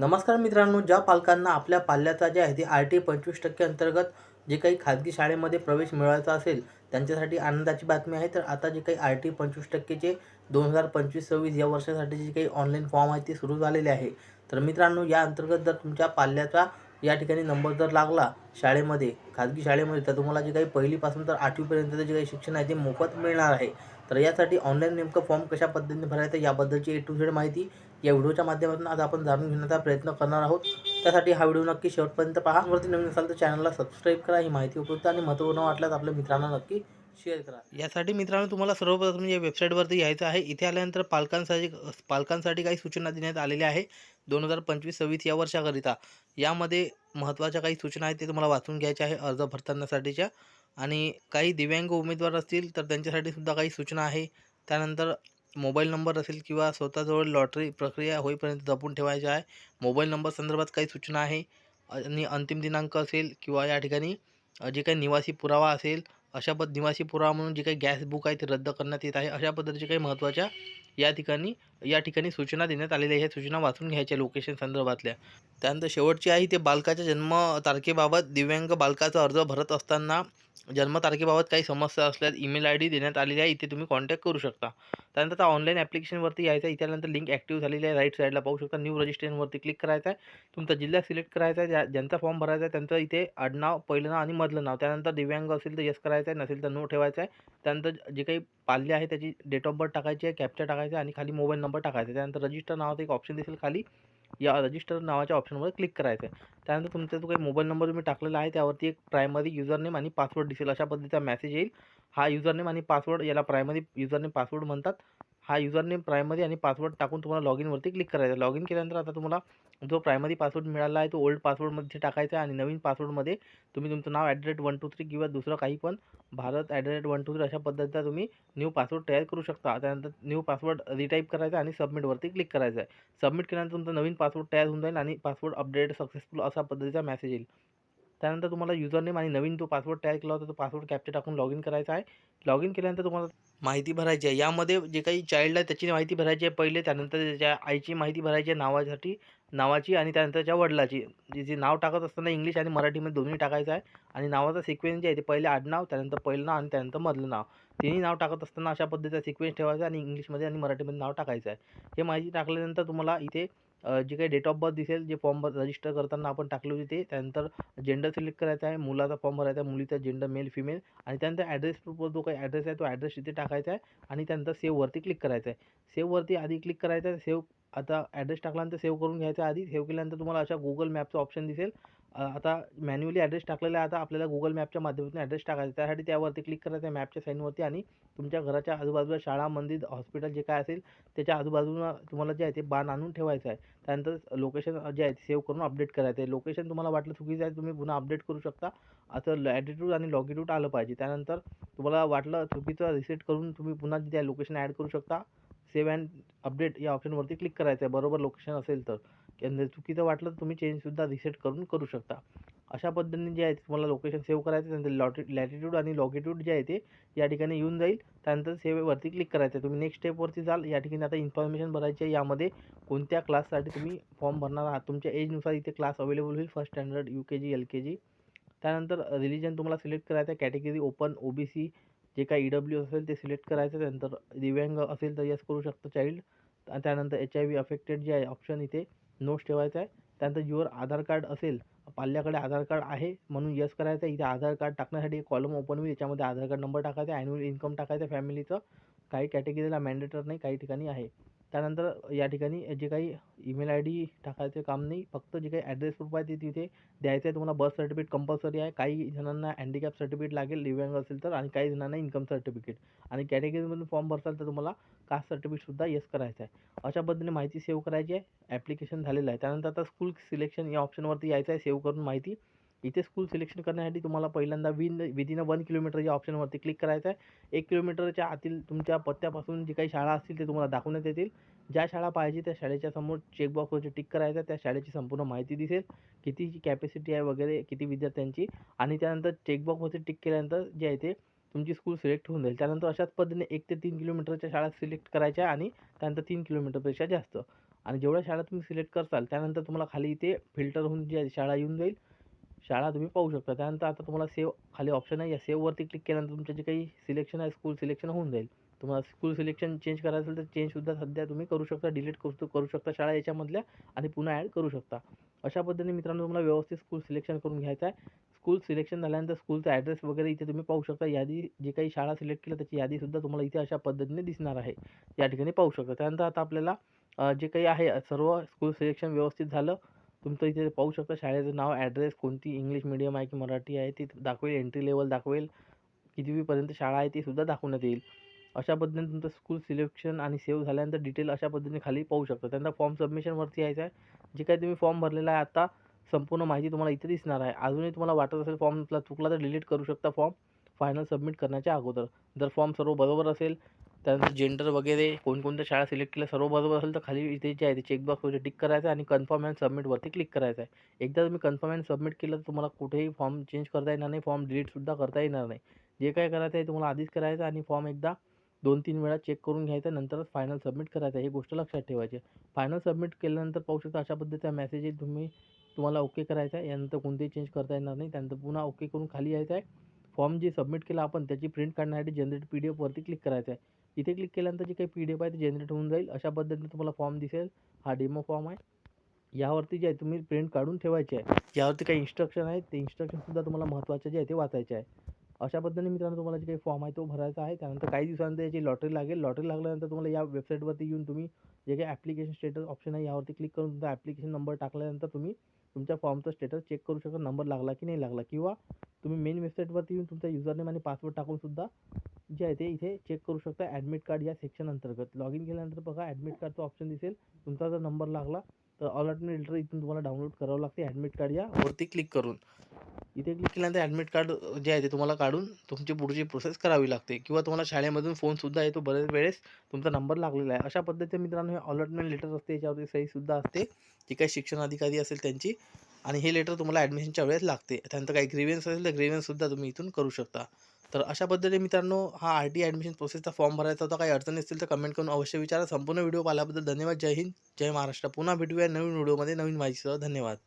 नमस्कार मित्रांनो ज्या पालकांना आपल्या पाल्याचा जे आहे ते आर टी पंचवीस टक्के अंतर्गत जे काही खाजगी शाळेमध्ये प्रवेश मिळवायचा असेल त्यांच्यासाठी आनंदाची बातमी आहे. तर आता जे काही आर टी पंचवीस टक्केचे दोन हजार पंचवीस सव्वीस या वर्षासाठी जे काही ऑनलाईन फॉर्म आहे ते सुरू झालेले आहे. तर मित्रांनो या अंतर्गत जर तुमच्या पाल्याचा या ठिकाणी नंबर जर लागला शाळेमध्ये खाजगी शाळेमध्ये तर तुम्हाला जे काही पहिलीपासून तर आठवीपर्यंतचं जे काही शिक्षण आहे ते मोफत मिळणार आहे. तर यासाठी ऑनलाईन नेमकं फॉर्म कशा पद्धतीने भरायचं याबद्दलची ए टू झेड माहिती या व्हिडिओच्या माध्यमातून आज आपण जाणून घेण्याचा प्रयत्न करणार आहोत. त्यासाठी हा व्हिडिओ नक्की शेवटपर्यंत पहा. वरती नवीन असाल तर चॅनलला सबस्क्राईब करा. ही माहिती उपयुक्त आणि महत्त्वपूर्ण वाटल्यास आपल्या मित्रांना नक्की शेअर करा. यासाठी मित्रांनो तुम्हाला सर्वप्रथम या वेबसाईटवरती यायचं आहे. इथे आल्यानंतर पालकांसाठी पालकांसाठी काही सूचना देण्यात आलेल्या आहे दोन हजार पंचवीस सव्वीस या वर्षाकरिता. यामध्ये महत्त्वाच्या काही सूचना आहेत ते तुम्हाला वाचून घ्यायच्या आहे. अर्ज भरतानासाठीच्या. आणि काही दिव्यांग उमेदवार असतील तर त्यांच्यासाठी सुद्धा काही सूचना आहे. त्यानंतर मोबाईल नंबर असेल किंवा स्वतःजवळ लॉटरी प्रक्रिया होईपर्यंत जपून ठेवायच्या आहे. मोबाईल नंबर संदर्भात काही सूचना आहे. आणि अंतिम दिनांक असेल किंवा या ठिकाणी जे काही निवासी पुरावा असेल अशा पद निवासी पुरावा म्हणून जे काही गॅस बुक आहे ते रद्द करण्यात येत आहे. अशा पद्धतीचे काही महत्त्वाच्या या ठिकाणी या ठिकाणी सूचना देण्यात आलेल्या आहे ह्या सूचना वाचून घ्यायच्या लोकेशन संदर्भातल्या. त्यानंतर शेवटची आहे ते बालकाच्या जन्म तारखेबाबत दिव्यांग बालकाचा अर्ज भरत असताना जन्मतारखेबाबत काही समस्या असल्यास ईमेल आय डी देण्यात आलेली आहे. इथे तुम्ही कॉन्टॅक्ट करू शकता. त्यानंतर आता ऑनलाईन ॲप्लिकेशनवरती यायचं आहे. त्यानंतर लिंक ॲक्टिव्ह झालेली आहे. राईट साईडला पाहू शकता. न्यू रजिस्ट्रेशनवरती क्लिक करायचं आहे. तुमचा जिल्हा सिलेक्ट करायचा आहे. ज्या ज्यांचा फॉर्म भरायचा आहे त्यांचं इथे आडनाव पहिलं नाव आणि मधलं नाव. त्यानंतर दिव्यांग असेल तर यस करायचं आहे. नसेल तर नो ठेवायचं आहे. त्यानंतर जे काही पाल्य आहे त्याची डेट ऑफ बर्थ टाकायची आहे. कॅप्चर टाकायचं आहे आणि खाली मोबाईल नंबर टाकायचा आहे. त्यानंतर रजिस्टर नावाचं एक ऑप्शन दिसेल खाली. या रजिस्टर नावाच्या ऑप्शनवर क्लिक करायचं आहे त्यानंतर तुमचा जो काही मोबाईल नंबर तुम्ही टाकलेला आहे त्यावरती एक प्रायमरी युजरनेम आणि पासवर्ड दिसेल. अशा पद्धतीचा मेसेज येईल. हा युजरनेम आणि पासवर्ड याला प्रायमरी युजरनेम पासवर्ड म्हणतात. हा युजरनेम प्रायमरी आणि पासवर्ड टाकून तुम्हाला लॉग इनवरती क्लिक करायचं. आहे लॉग इन केल्यानंतर आता तुम्हाला जो प्रायमरी पासवर्ड मिळाला आहे तो ओल्ड पासवर्डमध्ये टाकायचा आहे आणि नवीन पासवर्डमध्ये तुम्ही तुमचं नाव at the rate one two three किंवा दुसरं काही पण Bharat at the rate one two three अशा पद्धतीचा तुम्ही न्यू पासवर्ड तयार करू शकता. त्यानंतर न्यू पासवर्ड रिटाईप करायचा आणि सबमिटवरती क्लिक करायचं आहे. सबमिट केल्यानंतर तुमचा नवीन पासवर्ड तयार होऊन जाईल आणि पासवर्ड अपडेट सक्सेसफुल अशा पद्धतीचा मेसेज येईल. त्यानंतर तुम्हाला युजरनेम आणि नवीन जो पासवर्ड तयार केला होता तो पासवर्ड कॅप्चर टाकून लॉग इन करायचा आहे. लॉग इन केल्यानंतर तुम्हाला माहिती भरायची आहे. यामध्ये जे काही चाइल्ड आहे त्याची माहिती भरायची आहे पहिले. त्यानंतर त्याच्या आईची माहिती भरायची आहे नावासाठी नावाची आणि त्यानंतरच्या वडिलाची. जे जे नाव टाकत असताना इंग्लिश आणि मराठीमध्ये दोन्ही टाकायचं आहे. आणि नावाचा सिक्वेन्स जे आहे ते पहिले आडनाव त्यानंतर पहिलं नाव आणि त्यानंतर मधलं नाव. तिन्ही नाव टाकत असताना अशा पद्धतीचा सिक्वेन्स ठेवायचा आणि इंग्लिशमध्ये आणि मराठीमध्ये नाव टाकायचं आहे. हे माहिती टाकल्यानंतर तुम्हाला इथे जे काही डेट ऑफ बर्थ दिसेल जे फॉर्म रजिस्टर करताना आपण टाकले होते ते त्यानंतर जेंडर सिलेक्ट करायचा आहे मुलाचा फॉर्म भरायचा आहे मुलीचा जेंडर मेल फिमेल आणि त्यानंतर ॲड्रेस प्रूफवर जो काही ॲड्रेस आहे तो ॲड्रेस तिथे टाकायचा आहे आणि त्यानंतर सेव्हवरती क्लिक करायचं आहे. सेव्हवरती आधी क्लिक करायचं आहे सेव्ह आता ॲड्रेस टाकल्यानंतर सेव्ह करून घ्यायचा आधी. सेव्ह केल्यानंतर तुम्हाला अशा गुगल मॅपचं ऑप्शन दिसेल. आता मॅन्युअली ॲड्रेस टाकलेला आहे आता आपल्याला गुगल मॅपच्या माध्यमातून ॲड्रेस टाकायचा त्यासाठी त्यावरती क्लिक करायचं आहे मॅपच्या साईनवरती आणि तुमच्या घराच्या आजूबाजूला शाळा मंदिर हॉस्पिटल जे काय असेल त्याच्या आजूबाजूला तुम्हाला जे आहे ते बाण आणून ठेवायचं आहे. त्यानंतर लोकेशन जे आहे सेव्ह करून अपडेट करायचं आहे. लोकेशन तुम्हाला वाटलं चुकीचं आहे तुम्ही पुन्हा अपडेट करू शकता. आता ॲटिट्यूड आणि लॉगिट्यूड आलं पाहिजे. त्यानंतर तुम्हाला वाटलं चुकीचं रिसेट करून तुम्ही पुन्हा त्या लोकेशन ॲड करू शकता. सेव्ह अँड अपडेट या ऑप्शनवरती क्लिक करायचं आहे. बरोबर लोकेशन असेल तर. आणि चुकीचं वाटलं तर तुम्ही चेंजसुद्धा रिसेट करून करू शकता. अशा पद्धतीने जे आहे ते तुम्हाला लोकेशन सेव्ह करायचं आहे त्यानंतर लॉटी लॅटिट्यूड आणि लॉगिट्यूड जे आहे ते या ठिकाणी येऊन जाईल. त्यानंतर सेवेवरती क्लिक करायचं आहे. तुम्ही नेक्स्ट स्टेपवरती जाल. या ठिकाणी आता इन्फॉर्मेशन भरायची आहे. यामध्ये कोणत्या क्लाससाठी तुम्ही फॉर्म भरणार आहात? तुमच्या एजनुसार इथे क्लास अवेलेबल होईल. First standard U K G L K G. त्यानंतर रिलिजन तुम्हाला सिलेक्ट करायचं आहे. Category open O B C जे काही ई डब्ल्यू असेल ते सिलेक्ट करायचं त्यानंतर दिव्यांग असेल तर यस करू शकतो चाइल्ड. त्यानंतर एच आय व्ही अफेक्टेड जे आहे ऑप्शन इथे नोट्स ठेवायचं आहे. त्यानंतर युअर आधार कार्ड असेल पाल्याकडे आधार कार्ड आहे म्हणून यस करायचं आहे. इथे आधार कार्ड टाकण्यासाठी एक कॉलम ओपन होईल. याच्यामध्ये आधार कार्ड नंबर टाकायचा ॲन्युअल इन्कम टाकायचं फॅमिलीचं काही कॅटेगरीला मॅन्डेटर नाही काही ठिकाणी आहे. त्यानंतर या ठिकाणी जे काही ईमेल आय डी टाकायचं काम नाही फक्त जे काही ॲड्रेस प्रूफ आहे ते तिथे द्यायचं आहे. तुम्हाला बर्थ सर्टिफिकेट कंपल्सरी आहे. काही जणांना हँडिकॅप सर्टिफिकेट लागेल दिव्यांग असेल तर आणि काही जणांना इन्कम सर्टिफिकेट आणि कॅटेगरीमधून फॉर्म भरसाल तर तुम्हाला कास्ट सर्टिफिकेटसुद्धा येस करायचं आहे. अशा पद्धतीने माहिती सेव्ह करायची आहे. ॲप्लिकेशन झालेलं आहे. त्यानंतर आता स्कूल सिलेक्शन या ऑप्शनवरती यायचं आहे. सेव्ह करून माहिती इथे स्कूल सिलेक्शन करण्यासाठी तुम्हाला पहिल्यांदा विन विदिन वन किलोमीटर या ऑप्शनवरती क्लिक करायचं आहे एक किलोमीटरच्या आतील तुमच्या पत्त्यापासून जी काही शाळा असतील ते तुम्हाला दाखवण्यात येतील. ज्या शाळा पाहिजे त्या शाळेच्या समोर चेकबॉक्सवरती टिक करायचं आहे त्या शाळेची संपूर्ण माहिती दिसेल कितीची कॅपॅसिटी आहे वगैरे किती विद्यार्थ्यांची आणि त्यानंतर चेकबॉक्सवरती टिक केल्यानंतर जे आहे ते तुमची स्कूल सिलेक्ट होऊन जाईल. त्यानंतर अशाच पद्धतीने एक ते तीन किलोमीटरच्या शाळा सिलेक्ट करायच्या आणि त्यानंतर तीन किलोमीटरपेक्षा जास्त. आणि जेवढ्या शाळा तुम्ही सिलेक्ट करसाल त्यानंतर तुम्हाला खाली इथे फिल्टर होऊन जी शाळा येऊन जाईल. शाळा तुम्ही पाहू शकता. त्यानंतर आता तुम्हाला सेव खाली ऑप्शन आहे. या सेववरती क्लिक केल्यानंतर तुमचं जे काही सिलेक्शन आहे स्कूल सिलेक्शन होऊन जाईल. तुम्हाला स्कूल सिलेक्शन चेंज करायचं असेल तर चेंजसुद्धा सध्या तुम्ही करू शकता. डिलीट करू करू शकता शाळा याच्यामधल्या आणि पुन्हा ॲड करू शकता. अशा पद्धतीने मित्रांनो तुम्हाला व्यवस्थित स्कूल सिलेक्शन करून घ्यायचं आहे. स्कूल सिलेक्शन झाल्यानंतर स्कूलचा ॲड्रेस वगैरे इथे तुम्ही पाहू शकता. यादी जे काही शाळा सिलेक्ट केलं त्याची यादीसुद्धा तुम्हाला इथे अशा पद्धतीने दिसणार आहे. या ठिकाणी पाहू शकता. त्यानंतर आता आपल्याला जे काही आहे सर्व स्कूल सिलेक्शन व्यवस्थित झालं. तुमचं इथे पाहू शकता शाळेचं नाव ॲड्रेस कोणती इंग्लिश मिडियम आहे की मराठी आहे ते दाखवेल एंट्री लेवल दाखवेल. कितवीपर्यंत शाळा आहे ती सुद्धा दाखवण्यात येईल. अशा पद्धतीने तुमचं स्कूल सिलेक्शन आणि सेव्ह झाल्यानंतर डिटेल अशा पद्धतीने खाली पाहू शकता. त्यांना फॉर्म सबमिशनवरती यायचं आहे. जे काही तुम्ही फॉर्म भरलेला आहे आता संपूर्ण माहिती तुम्हाला इथे दिसणार आहे. अजूनही तुम्हाला वाटत असेल फॉर्मला चुकला तर डिलीट करू शकता फॉर्म फायनल सबमिट करण्याच्या अगोदर. जर फॉर्म सर्व बरोबर असेल त्यानंतर जेंडर वगैरे कोणकोणत्या शाळा सिलेक्ट केल्या सर्व बरोबर असेल तर खाली इथे जे आहे ते चेकबॉक्सवरती टिक करायचं आहे आणि कन्फर्म अँड सबमिटवरती क्लिक करायचं आहे. एकदा तुम्ही कन्फर्म अँड सबमिट केलं तर तुम्हाला कुठेही फॉर्म चेंज करता येणार नाही फॉर्म डिलीटसुद्धा करता येणार नाही. जे काय करायचं आहे तुम्हाला आधीच करायचं आणि फॉर्म एकदा दोन तीन वेळा चेक करून घ्यायचा नंतरच फायनल सबमिट करायचं आहे ही गोष्ट लक्षात ठेवायची फायनल सबमिट केल्यानंतर पाहू शकता अशा पद्धतीचा मेसेज तुम्ही तुम्हाला ओके करायचं आहे. यानंतर कोणतेही चेंज करता येणार नाही. त्यानंतर पुन्हा ओके करून खाली यायचं आहे. फॉर्म जे सबमिट केला आपण त्याची प्रिंट काढण्यासाठी जनरेट पी डी एफवरती क्लिक करायचं आहे. इथे क्लिक केल्यानंतर जे काही पी डी एफ आहे ते जनरेट होऊन जाईल. अशा पद्धतीने तुम्हाला फॉर्म दिसेल. हा डेमो फॉर्म आहे. यावरती जे आहे तुम्ही प्रिंट काढून ठेवायचे आहे. यावरती काही इन्स्ट्रक्शन आहेत. ते इन्स्ट्रक्शनसुद्धा तुम्हाला महत्त्वाचे जे आहे ते वाचायचे आहे. अशा पद्धतीने मित्रांनो तुम्हाला जे काही फॉर्म आहे तो भरायचा आहे. त्यानंतर काही दिवसानंतर याची लॉटरी लागेल. लॉटरी लागल्यानंतर तुम्हाला या वेबसाईटवरती येऊन तुम्ही जे काही ॲप्लिकेशन स्टेटस ऑप्शन आहे यावरती क्लिक करून तुमचा ॲप्लिकेशन नंबर टाकल्यानंतर तुम्ही तुमच्या फॉर्मचं स्टेटस चेक करू शकता नंबर लागला की नाही लागला किंवा तुम्ही मेन वेबसाईटवरती येऊन तुमचा युजरनेम आणि पासवर्ड टाकूनसुद्धा जे आहे ते इथे चेक करू शकता. ॲडमिट कार्ड या सेक्शन अंतर्गत. लॉग इन केल्यानंतर बघा ॲडमिट कार्डचं ऑप्शन दिसेल. तुमचा जर नंबर लागला तर अलॉटमेंट लेटर इथून तुम्हाला डाउनलोड करावं लागते. ॲडमिट कार्ड या. वरती क्लिक करून. इथे क्लिक केल्यानंतर ॲडमिट कार्ड जे आहे ते तुम्हाला काढून तुमची पुढची प्रोसेस करावी लागते. किंवा तुम्हाला शाळेमधून फोनसुद्धा येतो. बरेच वेळेस तुमचा नंबर लागलेला आहे. अशा पद्धतीने मित्रांनो हे अलॉटमेंट लेटर असते. याच्यावरती सहीसुद्धा असते. जी काही शिक्षण अधिकारी असेल त्यांची. आणि हे लेटर तुम्हाला ॲडमिशनच्या वेळेस लागते. त्यानंतर काही ग्रीवेन्स असेल तर ग्रीवेन्ससुद्धा तुम्ही इथून करू शकता. तर अशा पद्धतीने मित्रांनो हा आर टी ॲडमिशन प्रोसेसचा फॉर्म भरायचा होता. काही अडचणी असतील तर कमेंट करून अवश्य विचारा. संपूर्ण व्हिडिओ पाहिल्याबद्दल धन्यवाद. जय हिंद जय महाराष्ट्र. पुन्हा भेटूया नवीन व्हिडिओमध्ये नवीन माहितीसह. धन्यवाद.